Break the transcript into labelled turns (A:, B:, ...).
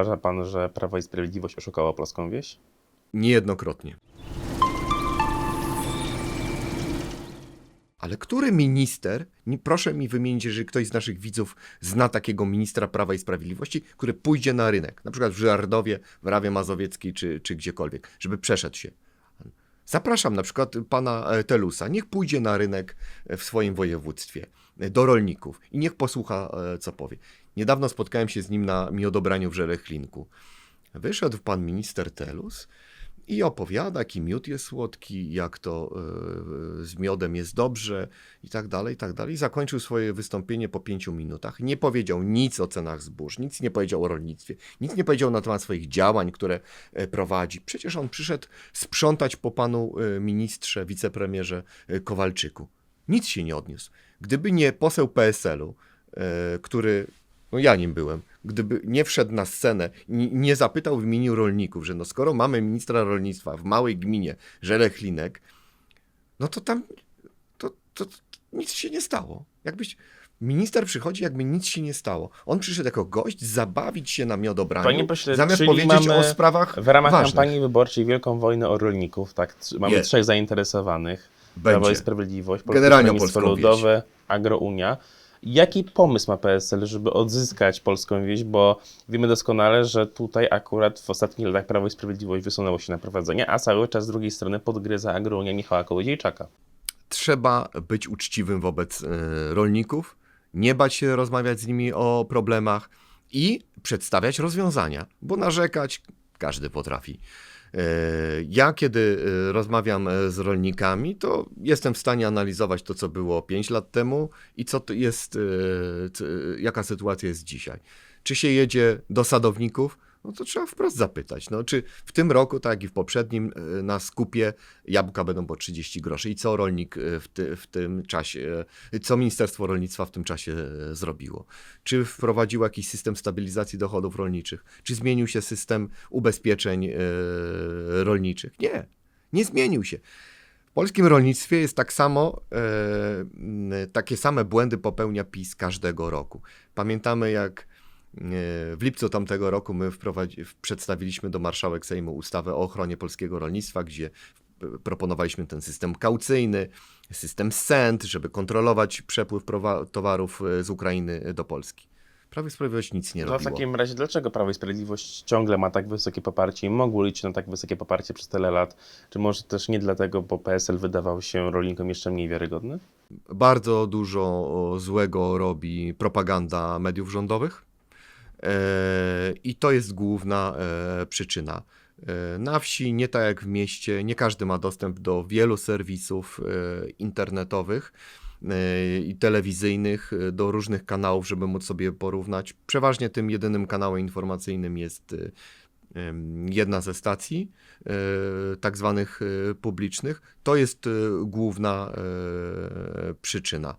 A: Uważa pan, że Prawo i Sprawiedliwość oszukało polską wieś?
B: Niejednokrotnie. Ale który minister, proszę mi wymienić, jeżeli ktoś z naszych widzów zna takiego ministra Prawa i Sprawiedliwości, który pójdzie na rynek, na przykład w Żardowie, w Rawie Mazowieckiej czy, czy gdziekolwiek, żeby przeszedł się. Zapraszam na przykład pana e, Telusa, niech pójdzie na rynek e, w swoim województwie, do rolników i niech posłucha, e, co powie. Niedawno spotkałem się z nim na miodobraniu w Żelechlinku. Wyszedł pan minister Telus i opowiada, jaki miód jest słodki, jak to e, z miodem jest dobrze i tak dalej, i tak dalej. Zakończył swoje wystąpienie po pięciu minutach. Nie powiedział nic o cenach zbóż, nic nie powiedział o rolnictwie, nic nie powiedział na temat swoich działań, które e, prowadzi. Przecież on przyszedł sprzątać po panu e, ministrze, wicepremierze e, Kowalczyku. Nic się nie odniósł. Gdyby nie poseł PSL-u, e, który no ja nim byłem, gdyby nie wszedł na scenę i nie zapytał w imieniu rolników, że no skoro mamy ministra rolnictwa w małej gminie Żelechlinek, no to tam to, to, to nic się nie stało. Jakbyś minister przychodzi, jakby nic się nie stało. On przyszedł jako gość zabawić się na miodobraniu,
A: Panie pośle,
B: zamiast powiedzieć o sprawach
A: W ramach
B: ważnych.
A: kampanii wyborczej Wielką Wojnę o rolników, tak, mamy
B: Jest.
A: trzech zainteresowanych. Prawo i
B: Będzie.
A: Sprawiedliwość, Polskie
B: Generalnie wieś.
A: Ludowe, Agrounia. Jaki pomysł ma PSL, żeby odzyskać polską wieś? Bo wiemy doskonale, że tutaj akurat w ostatnich latach Prawo i Sprawiedliwość wysunęło się na prowadzenie, a cały czas z drugiej strony podgryza Agrounia Michała Kołodziejczaka.
B: trzeba być uczciwym wobec e, rolników, nie bać się rozmawiać z nimi o problemach i przedstawiać rozwiązania, bo narzekać każdy potrafi. Ja, kiedy e, rozmawiam e, z rolnikami, to jestem w stanie analizować to, co było 5 lat temu i co to jest, e, jaka sytuacja jest dzisiaj. Czy się jedzie do sadowników? No to trzeba wprost zapytać, no, czy w tym roku, tak jak i w poprzednim, e, na skupie jabłka będą po 30 groszy i co rolnik e, w, ty, w tym czasie, e, co Ministerstwo Rolnictwa w tym czasie zrobiło? Czy wprowadziło jakiś system stabilizacji dochodów rolniczych? Czy zmienił się system ubezpieczeń rolniczych? Nie, nie zmienił się. W polskim rolnictwie jest tak samo, takie same błędy popełnia PiS każdego roku. Pamiętamy jak w lipcu tamtego roku my w- przedstawiliśmy do marszałek Sejmu ustawę o ochronie polskiego rolnictwa, gdzie w- proponowaliśmy ten system kaucyjny, system SENT, żeby kontrolować przepływ towarów e, z Ukrainy do Polski. Prawo i Sprawiedliwość nic nie
A: No w
B: robiło.
A: takim razie, dlaczego Prawo i Sprawiedliwość ciągle ma tak wysokie poparcie i mogło liczyć na tak wysokie poparcie przez tyle lat? Czy może też nie dlatego, bo PSL wydawał się rolnikom jeszcze mniej wiarygodny?
B: Bardzo dużo złego robi propaganda mediów rządowych e, i to jest główna e, przyczyna. E, Na wsi, nie tak jak w mieście, nie każdy ma dostęp do wielu serwisów e, internetowych e, i telewizyjnych, e, do różnych kanałów, żeby móc sobie porównać. Przeważnie tym jedynym kanałem informacyjnym jest e, jedna ze stacji, e, tak zwanych e, publicznych. To jest e, główna e, przyczyna.